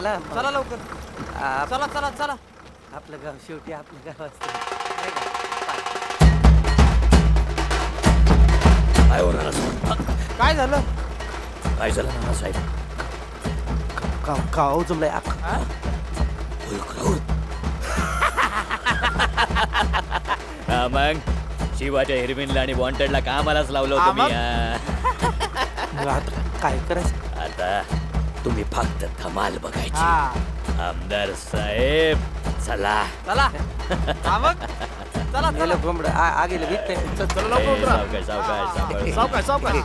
चला. चला लवकर. आप- चला चला चला. आपलं गाव शेवटी आपलं गाव असतं. काय होणार असं? काय झालं? काय झालं जमलंय आप- होय खरं? हा, मग? शिवाच्या हिरविनला आणि वॉन्टेडला कामालाच लावलं होतं मी हा. आता काय करायचं? आता तुम्ही फक्त धमाल बघायची. हा. आमदार साहेब चला. चला. हा मग? चला चला. कोंबड. आगेलं भीत नाही चल, चल. ए, सावकाश सावकाश सांभाळ. सावकाश सावकाश.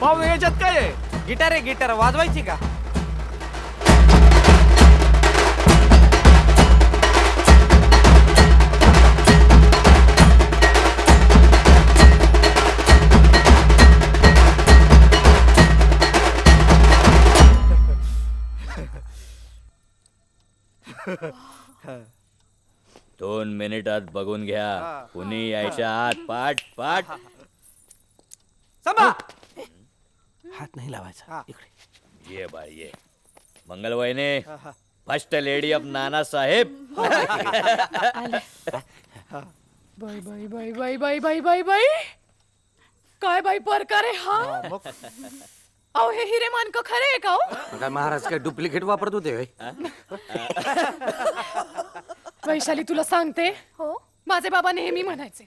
पाहू याच्यात काय आहे? गिटार आहे गिटार. वाजवायची का? दोन मिनिटात बघून घ्या. कुणी यायच्या आत? पाठ पाठ. हात नाही लावायचा. हा. इकडे. ये बाय ये. मंगलवाईने first lady of Nana Saheb. बाई बाई बाई बाई बाई बाई बाई बाई. काय बाई प्रकार आहे हा? अहो हे हिरे मानक खरे आहे का हो? काय महाराज काय डुप्लिकेट वापरत होते होय? वैशाली तुला सांगते? हो? माझे बाबा नेहमी म्हणायचे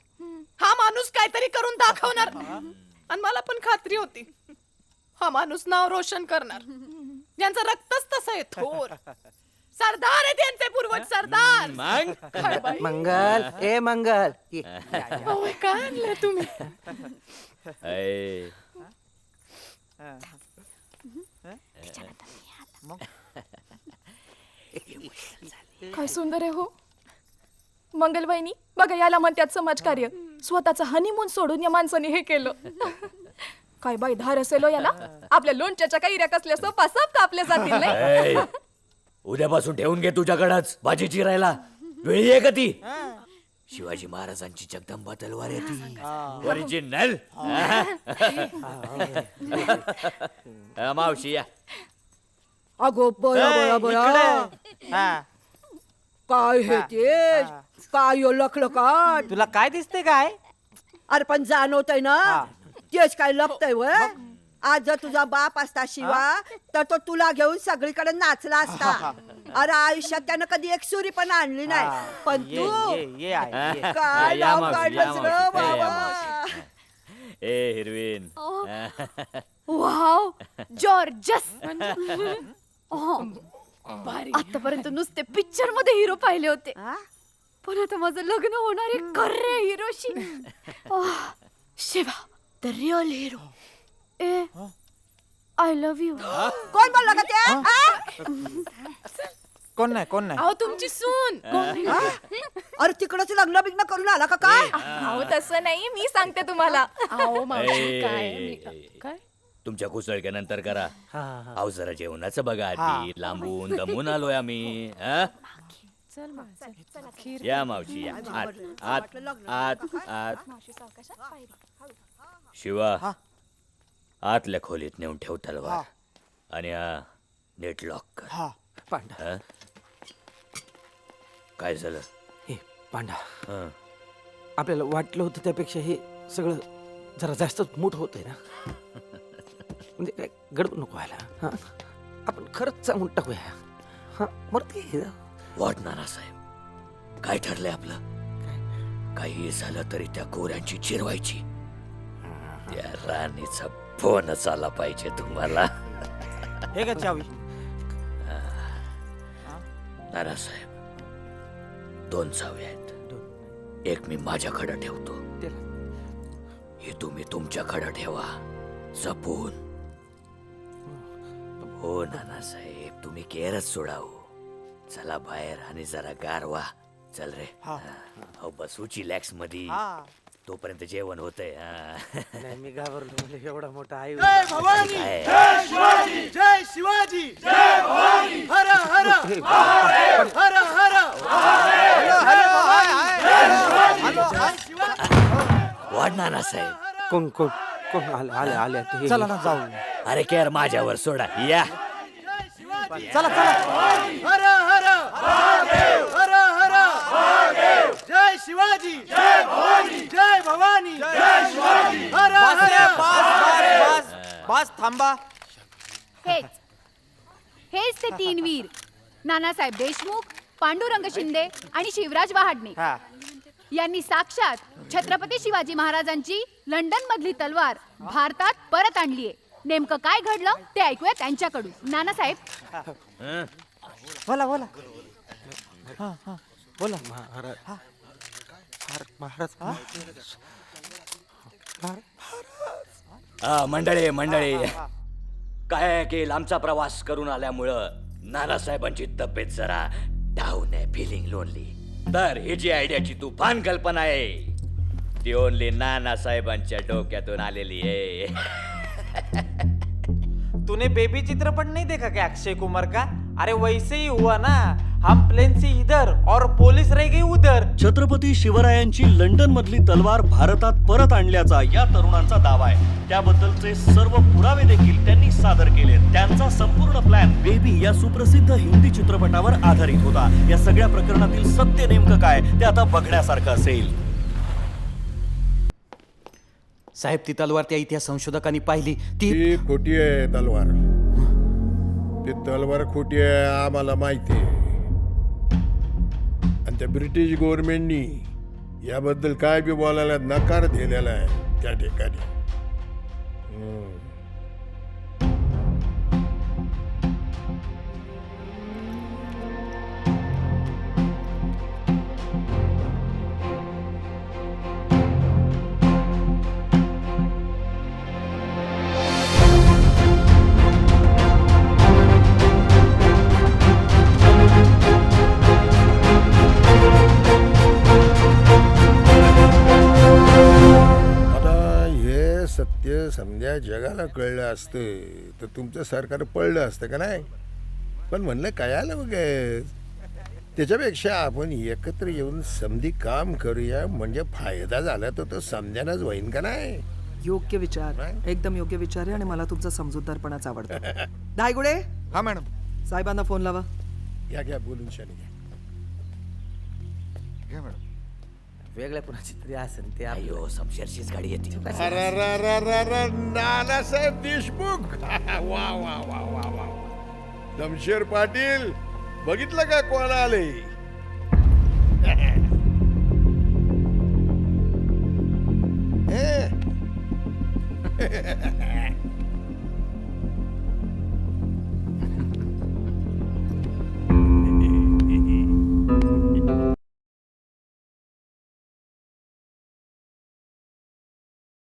हा माणूस काहीतरी करून दाखवणार. आणि मला पण खात्री होती. हा माणूस नाव रोशन करणार. यांचं रक्तच तसं आहे थोर. सरदार आहे त्यांचे पूर्वज सरदार. मग? काय बाई? मंगल ए मंगल. ये. अहो, हे काय तुम्ही? ऐ, काय सुंदर आहे हो? मंगलवाहिनी बघा याला म्हणतात समाजकार्य. स्वतःचं हनीमून सोडून या माणसाने हे केलं. काय बाई धार असेल हो याला? आपल्या लोणच्याच्या कैऱ्या कसल्या सोपा सप कापल्या जातील नाही. ऐ, उद्यापासून ठेवून घे तुझ्याकडच भाजी चिरायला. वेळी आहे का ती? शिवाजी महाराजांची जगदंबा तलवार आहे ती. ओरिजिनल मावशी या. अगो बया बया बया हा. काय हे ते? काय यो लखल तुला काय दिसते काय? अरे पण जाणवतय ना. हा. तेच काय लपतय व आज जर तुझा बाप असता शिवा तर तो तुला घेऊन सगळीकडे नाचला असता. अरे आयुष्यात त्यानं कधी एक सुरी पण आणली नाही. पण ये तू ये ये. काय या नाव मावशी, या काढलंस रे मावशी, या बाबा ए हिरवीन. वाव. जॉर्जस आतापर्यंत नुसते पिक्चरमध्ये हिरो पाहिले होते? पण आता माझं लग्न होणार आहे खरे हिरोशी. आह, शिवा द रिअल हिरो ए आय लव्ह यू कोण बोलला का ते? हा? कोण नाही कोण नाही. अहो तुमची सून. अरे तिकडच लग्न बिग्न करून आला का काय? अहो तसं नाही मी सांगते तुम्हाला. अहो मावशी काय मी-. काय? तुमच्या कुसळक्यानंतर करा. अहो जरा जेवणाचं बघा आधी लांबून दमून आलोय आम्ही. हा? चल चल. या मावशी या. आत आत आत आत. शिवा आतल्या खोलीत नेऊन ठेव तलवार. आणि हा नेट लॉक कर. हा. पांडा हा? काय झालं? हे पांडा हं. आपल्याला वाटलं होतं त्यापेक्षा हे सगळं जरा जास्तच मोठं होतंय ना. म्हणजे काय गडबड नको व्हायला. हा? आपण खरंच सांगून टाकूया. हा मरत की वाट नानासाहेब काय ठरलंय आपलं? काही झालं तरी त्या गोऱ्यांची चिरवायची त्या राणीचा फोनच आला पाहिजे तुम्हाला. हे का चावी नानासाहेब दोन चावे आहेत. एक मी माझ्याकडे ठेवतो. हे तुम्ही तुमच्याकडे ठेवा. जपून. हो नानासाहेब तुम्ही केअरच सोडाव. चला बाहेर आणि जरा गारवा चल रे. हा. हो. बसू चिलॅक्समध्ये हा. तोपर्यंत जेवण होतंय हा. नाही मी घाबरलो म्हणजे एवढा मोठा आई काय? जय शिवाजी. जय भवानी. हर हर. हर हर वाढ नानासाहेब. कोण कोण? कोण आले? आले आले ते चला ना जाऊ. अरे केअर माझ्यावर सोडा. या. चला चला. हर हर हर हर जय शिवाजी. जय भवानी. जय भवानी जय शिवाजी हर. बस रे, हर बस बस बस. बस थांबा. हेच. हेच ते तीन वीर. नानासाहेब देशमुख पांडुरंग शिंदे आणि शिवराज वहाडणे. हा. यांनी साक्षात छत्रपती शिवाजी महाराजांची लंडन मधली तलवार भारतात परत आणलीये नेमकं काय घडलं ते ऐकूया त्यांच्याकडून. नानासाहेब. बोला बोला. हा हा. बोला. हा. मंडळी मंडळी. काय आहे की लांबचा प्रवास करून आल्यामुळं नानासाहेबांची तब्येत जरा डाऊन आहे फिलिंग लोनली तर ही जी आयडियाची तुफान कल्पना आहे ती ओनली नानासाहेबांच्या डोक्यातून आलेली आहे. तूने बेबी चित्रपट नहीं देखा क्या अक्षय कुमार का? अरे वैसे ही हुआ ना. हम प्लेन से इधर और पुलिस रह गई उधर. छत्रपती शिवरायांची लंडन मधली तलवार भारतात परत आणल्याचा या तरुणांचा दावा आहे. त्याबद्दलचे सर्व पुरावे देखील त्यांनी सादर केले. त्यांचा संपूर्ण प्लॅन बेबी या सुप्रसिद्ध हिंदी चित्रपटावर आधारित होता. या सगळ्या प्रकरणातील सत्य नेमकं काय ते आता बघण्यासारखं असेल. साहेब ती तलवार त्या इतिहास संशोधकांनी पाहिली. ती ती खोटी आहे तलवार. ती तलवार खोटी आहे आम्हाला माहिती आहे. त्या ब्रिटिश गव्हर्नमेंटनी याबद्दल काय बी बोलायला नकार दिलेला आहे त्या ठिकाणी. समजा जगाला कळलं असतं तर तुमचं सरकार पडलं असतं का नाही? पण म्हणलं काय आलं बघ त्याच्यापेक्षा आपण एकत्र येऊन समधी काम करूया म्हणजे फायदा झाला तर तो समजायलाच होईन का नाही? योग्य विचार. एकदम योग्य विचार आहे आणि मला तुमचा समजूतदारपणाच आवडतो. दायगुडे हा मॅडम. साहेबांना फोन लावा. या घ्या बोलून शाने घ्या. घ्या मॅडम. वेगळ्या कुणाची तरी असेल ते. अयो समशेरचीच गाडी येते. अरररररर, नानासाहेब देशमुख. वा वा वा वा वा. दमशेर पाटील बघितलं का कोण आले ए.